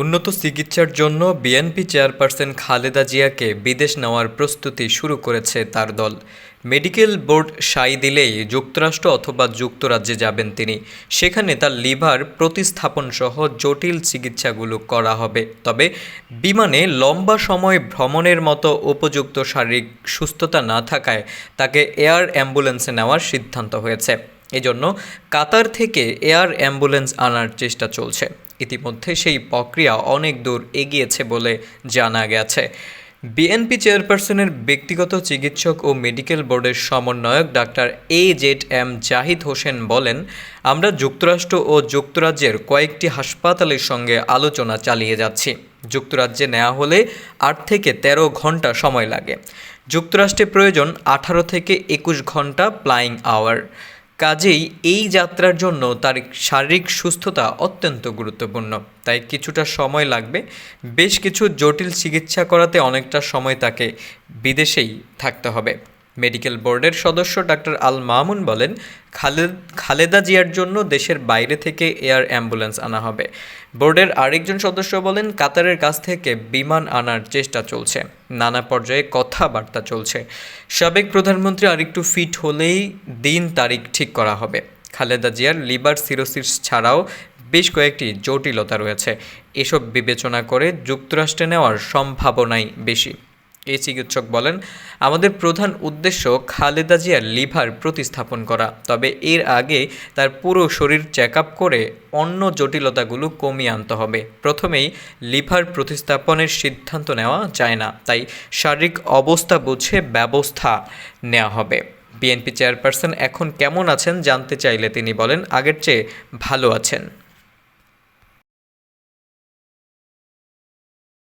উন্নত চিকিৎসার জন্য বিএনপি চেয়ারপারসন খালেদা জিয়াকে বিদেশ নেওয়ার প্রস্তুতি শুরু করেছে তার দল। মেডিকেল বোর্ড সাই দিলেই যুক্তরাষ্ট্র অথবা যুক্তরাজ্যে যাবেন তিনি। সেখানে তার লিভার প্রতিস্থাপন সহ জটিল চিকিৎসাগুলো করা হবে। তবে বিমানে লম্বা সময় ভ্রমণের মতো উপযুক্ত শারীরিক সুস্থতা না থাকায় তাকে এয়ার অ্যাম্বুলেন্সে নেওয়ার সিদ্ধান্ত হয়েছে। এজন্য কাতার থেকে এয়ার অ্যাম্বুলেন্স আনার চেষ্টা চলছে। ইতিমধ্যে সেই প্রক্রিয়া অনেক দূর এগিয়েছে বলে জানা গেছে। বিএনপি চেয়ারপারসনের ব্যক্তিগত চিকিৎসক ও মেডিকেল বোর্ডের সমন্বয়ক doctor A Z M Zahid Hossain বলেন, আমরা যুক্তরাষ্ট্র ও যুক্তরাজ্যের কয়েকটি হাসপাতালের সঙ্গে আলোচনা চালিয়ে যাচ্ছি। যুক্তরাজ্যে নেওয়া হলে আট থেকে ১৩ ঘণ্টা সময় লাগে। যুক্তরাষ্ট্রে প্রয়োজন আঠারো থেকে একুশ ঘণ্টা প্লাইং আওয়ার। কাজেই এই যাত্রার জন্য তার শারীরিক সুস্থতা অত্যন্ত গুরুত্বপূর্ণ। তাই কিছুটা সময় লাগবে। বেশ কিছু জটিল চিকিৎসা করাতে অনেকটা সময় তাকে বিদেশেই থাকতে হবে। মেডিকেল বোর্ডের সদস্য ডাক্তার আল মামুন বলেন, খালেদ, খালেদা জিয়ার জন্য দেশের বাইরে থেকে এয়ার অ্যাম্বুলেন্স আনা হবে। বোর্ডের আরেকজন সদস্য বলেন, কাতারের কাছ থেকে বিমান আনার চেষ্টা চলছে। নানা পর্যায়ে কথাবার্তা চলছে। সাবেক প্রধানমন্ত্রী আরেকটু ফিট হলেই দিন তারিখ ঠিক করা হবে। খালেদা জিয়ার লিভার সিরোসিস ছাড়াও বেশ কয়েকটি জটিলতা রয়েছে। এসব বিবেচনা করে যুক্তরাষ্ট্রে নেওয়ার সম্ভাবনাই বেশি। এই চিকিৎসক বলেন, আমাদের প্রধান উদ্দেশ্য খালেদা জিয়ার লিভার প্রতিস্থাপন করা। তবে এর আগে তার পুরো শরীর চেক আপ করে অন্য জটিলতাগুলো কমিয়ে আনতে হবে। প্রথমেই লিভার প্রতিস্থাপনের সিদ্ধান্ত নেওয়া যায় না। তাই শারীরিক অবস্থা বুঝে ব্যবস্থা নেওয়া হবে। বিএনপি চেয়ারপারসন এখন কেমন আছেন জানতে চাইলে তিনি বলেন, আগের চেয়ে ভালো আছেন।